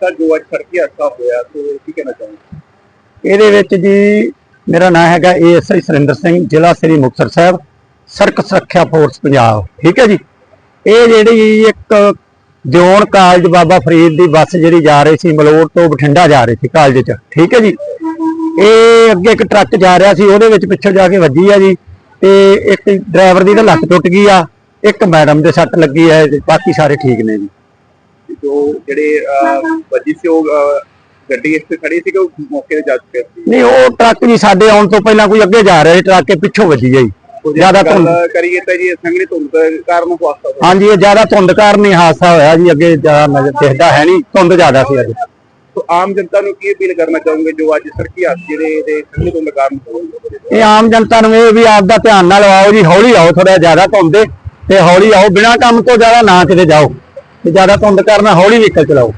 ਤਾਂ ਜੋ ਅੱਜ ਸੜਕੀ ਹਾਦਸਾ ਹੋਇਆ, ਤੇ ਕੀ ਕਹਿਣਾ ਚਾਹੁੰਦੇ ਇਹਦੇ ਵਿੱਚ ਜੀ ਮੇਰਾ ਨਾਮ ਹੈਗਾ ਏਐਸਆਈ ਸੁਰਿੰਦਰ ਸਿੰਘ, ਜ਼ਿਲ੍ਹਾ ਸ੍ਰੀ ਮੁਕਤਸਰ ਸਾਹਿਬ, ਸੜਕ ਸੁਰੱਖਿਆ ਫੋਰਸ ਪੰਜਾਬ, ਠੀਕ ਹੈ ਜੀ? ਇਹ ਜਿਹੜੀ ਇੱਕ ਦਿਓਣ ਕਾਲਜ ਬਾਬਾ ਫਰੀਦ ਦੀ ਬੱਸ ਜਿਹੜੀ ਜਾ ਰਹੀ ਸੀ ਮਲੋੜ ਤੋਂ ਬਠਿੰਡਾ ਜਾ ਰਹੀ ਸੀ ਕਾਲਜ 'ਚ, ਠੀਕ ਹੈ ਜੀ? ਇਹ ਅੱਗੇ ਇੱਕ ਟਰੱਕ ਜਾ ਰਿਹਾ ਸੀ, ਉਹਦੇ ਵਿੱਚ ਪਿੱਛੋਂ ਜਾ ਕੇ ਵੱਜੀ ਆ ਜੀ, ਤੇ ਇੱਕ ਡਰਾਈਵਰ ਦੀ ਤਾਂ ਲੱਤ ਟੁੱਟ ਗਈ ਆ, ਇੱਕ ਮੈਡਮ ਦੇ ਸੱਟ ਲੱਗੀ ਹੈ, ਬਾਕੀ ਸਾਰੇ ਠੀਕ ਨੇ ਜੀ। ਜੋ ਜਿਹੜੇ ਵੱਜੀ ਸੀ ਉਹ ਗੱਡੀ ਇੱਥੇ ਖੜੀ ਸੀ ਕਿ ਉਹ ਮੌਕੇ ਤੇ ਜਾ ਚੁੱਕੇ ਸੀ? ਨਹੀਂ ਉਹ ਟਰੱਕ ਜੀ ਸਾਡੇ ਆਉਣ ਤੋਂ ਪਹਿਲਾਂ ਕੋਈ ਅੱਗੇ ਜਾ ਰਿਹਾ ਸੀ ਟਰੱਕ ਕੇ ਪਿੱਛੋਂ ਵੱਜੀ ਜੀ। ਜ਼ਿਆਦਾ ਧੁੰਦ। ਕਰੀਏ ਤਾਂ ਜੀ ਸੰਗਣੀ ਧੁੰਦ ਦੇ ਕਾਰਨ ਹਾਦਸਾ ਹੋਇਆ। ਹਾਂਜੀ ਇਹ ਜ਼ਿਆਦਾ ਧੁੰਦ ਕਾਰਨ ਹੀ ਹਾਦਸਾ ਹੋਇਆ ਜੀ ਅੱਗੇ ਜ਼ਿਆਦਾ ਨਜ਼ਰ ਦਿਖਦਾ ਹੈ ਨਹੀਂ ਧੁੰਦ ਜ਼ਿਆਦਾ ਸੀ ਅੱਜ। ਸੋ ਆਮ ਜਨਤਾ ਨੂੰ ਕੀ ਅਪੀਲ ਕਰਨਾ ਚਾਹੋਗੇ ਜੋ ਅੱਜ ਸੜਕੀ ਹਾਦਸੇ ਦੇ ਦੇ ਸੰਗਣੀ ਧੁੰਦ ਕਾਰਨ ਹੋਏ ਇਹ ਆਮ ਜਨਤਾ ਨੂੰ ਇਹ ਵੀ ਆਪ ਦਾ ਧਿਆਨ ਨਾਲ ਆਓ ਜੀ ਹੌਲੀ ਆਓ ਥੋੜਾ ਜ਼ਿਆਦਾ ਧੁੰਦ ਤੇ ਹੌਲੀ ਆਓ ਬਿਨਾਂ ਕੰਮ ਤੋਂ ਜ਼ਿਆਦਾ ਨਾ ਕਿਤੇ ਜਾਓ। ਤੇ ਜ਼ਿਆਦਾ ਧੁੰਦ ਕਰਨਾ ਹੌਲੀ ਵਹੀਕਲ ਚਲਾਓ।